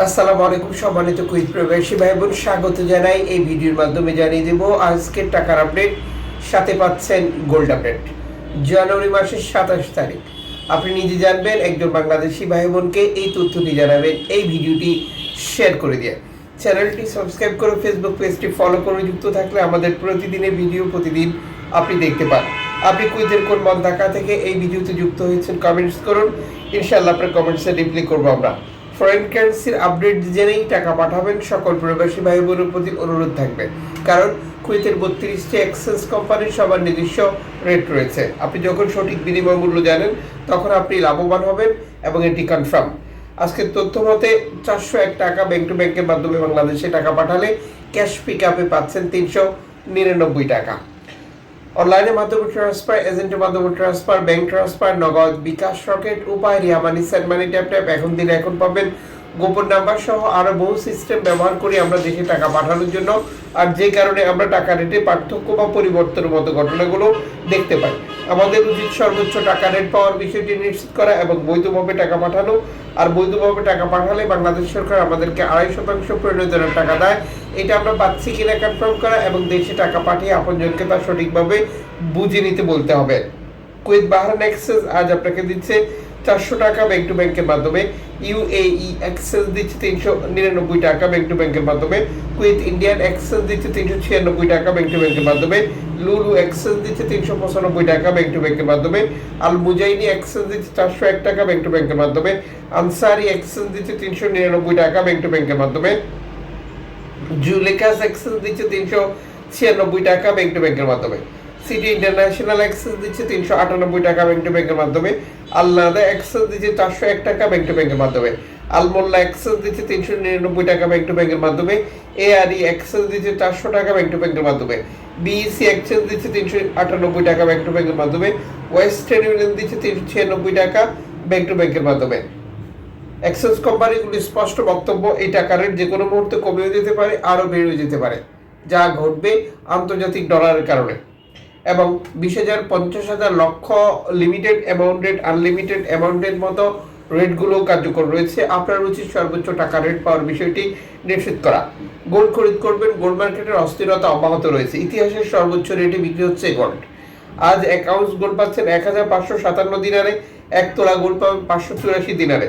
আসসালামু আলাইকুম, সম্মানিত কুইজ প্রবাসী ভাই বোন স্বাগত জানাই এই ভিডিওর মাধ্যমে জানিয়ে দেব আজকের টাকার আপডেট, সাথে পাচ্ছেন গোল্ড আপডেট। জানুয়ারি মাসের সাতাশ তারিখ। আপনি নিজে জানবেন, একজন বাংলাদেশি ভাই বোনকে এই তথ্যটি জানাবেন, এই ভিডিওটি শেয়ার করে দিয়ে। চ্যানেলটি সাবস্ক্রাইব করে ফেসবুক পেজটি ফলো করে যুক্ত থাকলে আমাদের প্রতিদিনের ভিডিও প্রতিদিন আপনি দেখতে পান। আপনি কুইজের কোন মন্তাকা থেকে এই ভিডিওতে যুক্ত হয়েছেন, কমেন্টস করুন। ইনশাআল্লাহ আপনার কমেন্টসে রিপ্লাই করব আমরা। ফরেন কারেন্সির আপডেট জেনেই টাকা পাঠাবেন। সকল প্রবাসী ভাই বোনের প্রতি অনুরোধ থাকবে। কারণ কুয়েতের বত্রিশটি এক্সচেঞ্জ কোম্পানির সবার নিজস্ব রেট রয়েছে। আপনি যখন সঠিক বিনিময় মূল্য জানেন, তখন আপনি লাভবান হবেন এবং এটি কনফার্ম আজকের তথ্য মতে, চারশো এক টাকা ব্যাংক টু ব্যাংকের মাধ্যমে বাংলাদেশে টাকা পাঠালে ক্যাশ পিক আপে পাচ্ছেন তিনশো নিরানব্বই টাকা। অনলাইনের মাধ্যমে ট্রান্সফার এজেন্টের মাধ্যমে transfer bank transfer Nagad bKash Rocket Upay Ria money sent money tap tap এখন দিনে এখন পাবেন। গোপন নাম্বার সহ আরও বহু সিস্টেম ব্যবহার করি আমরা দেশে টাকা পাঠানোর জন্য। আর যে কারণে আমরা টাকা রেটে পার্থক্য বা পরিবর্তনের মতো ঘটনাগুলো দেখতে পাই। আমাদের উচিত সর্বোচ্চ টাকা রেট পাওয়ার বিষয়টি নিশ্চিত করা এবং বৈধভাবে টাকা পাঠানো। আর বৈধভাবে টাকা পাঠালে বাংলাদেশ সরকার আমাদেরকে আড়াই শতাংশ প্রয়োজনের টাকা দেয়। এটা আমরা পাচ্ছি কিনা কনফার্ম করা এবং দেশে টাকা পাঠিয়ে আপনজনকে তা সঠিকভাবে বুঝে নিতে বলতে হবে। কুয়েত বাহারান এক্সেস আজ আপনাকে দিচ্ছে চারশো টাকা ব্যাংক টু ব্যাংকের মাধ্যমে ইউএই এক্সেস দিচ্ছে তিনশো নিরানব্বই টাকা ব্যাংক টু ব্যাংকের মাধ্যমে কুয়েত ইন্ডিয়ান এক্সেস দিচ্ছে তিনশো ছিয়ানব্বই টাকা ব্যাংক টু ব্যাংকের মাধ্যমে লুলু এক্সেস দিচ্ছে তিনশো পঁচানব্বই টাকা ব্যাংক টু ব্যাংকের মাধ্যমে আল মুজাইনি এক্সেস দিচ্ছে চারশো এক টাকা ব্যাংক টু ব্যাংকের মাধ্যমে আনসারি এক্সেস দিচ্ছে তিনশো নিরানব্বই টাকা ব্যাংক টু ব্যাংকের মাধ্যমে জুলেকাস এক্সেস দিচ্ছে তিনশো ছিয়ানব্বই টাকা ব্যাংক টু ব্যাংকের মাধ্যমে। সিটি ইন্টারন্যাশনাল অ্যাক্সেস দিচ্ছে তিনশো আটানব্বই টাকা ব্যাংক টু ব্যাংকের মাধ্যমে। আল্লাদা অ্যাক্সেস দিচ্ছে চারশো এক টাকা ব্যাংক টু ব্যাংকের মাধ্যমে। আলমোল্লা অ্যাক্সেস দিচ্ছে তিনশো নিরানব্বই টাকা ব্যাংক টু ব্যাংকের মাধ্যমে। এআরই অ্যাক্সেস দিচ্ছে চারশো টাকা ব্যাংক টু ব্যাংকের মাধ্যমে। বিইসি অ্যাক্সেস দিচ্ছে তিনশো আটানব্বই টাকা ব্যাংক টু ব্যাংকের মাধ্যমে। ওয়েস্টার্ন ইউনিয়ন দিচ্ছে তিনশো ছিয়ানব্বই টাকা ব্যাংক টু ব্যাংকের মাধ্যমে। অ্যাক্সেস কোম্পানিগুলি স্পষ্ট বক্তব্য, এই টাকা রেট যে কোনো মুহূর্তে কমেও যেতে পারে, আরও বেড়েও যেতে পারে। যা ঘটবে আন্তর্জাতিক ডলারের কারণে। এবং বিশ হাজার পঞ্চাশ হাজার লক্ষ লিমিটেড অ্যামাউন্টেড আনলিমিটেড অ্যামাউন্টের মতো রেটগুলো কার্যকর রয়েছে। আপনার উচিত সর্বোচ্চ টাকা রেট পাওয়ার বিষয়টি নিশ্চিত করা। গোল্ড খরিদ করবেন গোল্ড মার্কেটের অস্থিরতা অব্যাহত রয়েছে। ইতিহাসের সর্বোচ্চ রেটে বিক্রি হচ্ছে গোল্ড আজ এক আউন্স গোল্ড পাচ্ছেন এক হাজার পাঁচশো সাতান্ন দিনারে, এক তোলা গোল্ড পাবেন পাঁচশো চুরাশি দিনারে।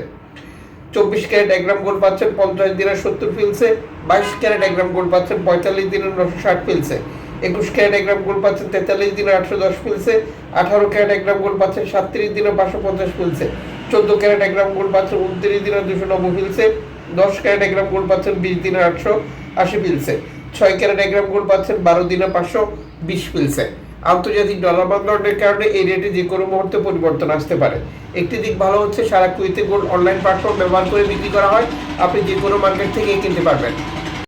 চব্বিশ ক্যারেট এক গ্রাম গোল্ড পাচ্ছেন পঞ্চাশ দিনের সত্তর ফিলসে বাইশ ক্যারেট এক গ্রাম গোল্ড পাচ্ছেন পঁয়তাল্লিশ দিনের নশো ষাট ফিলসে একুশ ক্যারেট এক গ্রাম গোল্ড পাচ্ছেন তেতাল্লিশ দিনের আটশো দশ ফিলসে আঠারো ক্যারেট এক গ্রাম গোল্ড পাচ্ছেন সাতত্রিশ দিনের পাঁচশো পঞ্চাশ ফিলসে চোদ্দ ক্যারেট এক গ্রাম গোল্ড পাচ্ছেন উনত্রিশ দিনের দুশো নব্বই ফিলসে দশ ক্যারেট এক গ্রাম গোল্ড পাচ্ছেন, বিশ দিনের আটশো আশি ফিলসে ছয় ক্যারেট এক গ্রাম গোল্ড পাচ্ছেন, বারো দিনে পাঁচশো বিশ ফিলসে আন্তর্জাতিক ডলার মানদণ্ডের কারণে এই রেটে যে কোনো মুহূর্তে পরিবর্তন আসতে পারে। একটি দিক ভালো হচ্ছে, সারা কুইতে গোল্ড অনলাইন প্ল্যাটফর্ম ব্যবহার করে বিক্রি করা হয়। আপনি যে কোনো মার্কেট থেকে কিনতে পারবেন।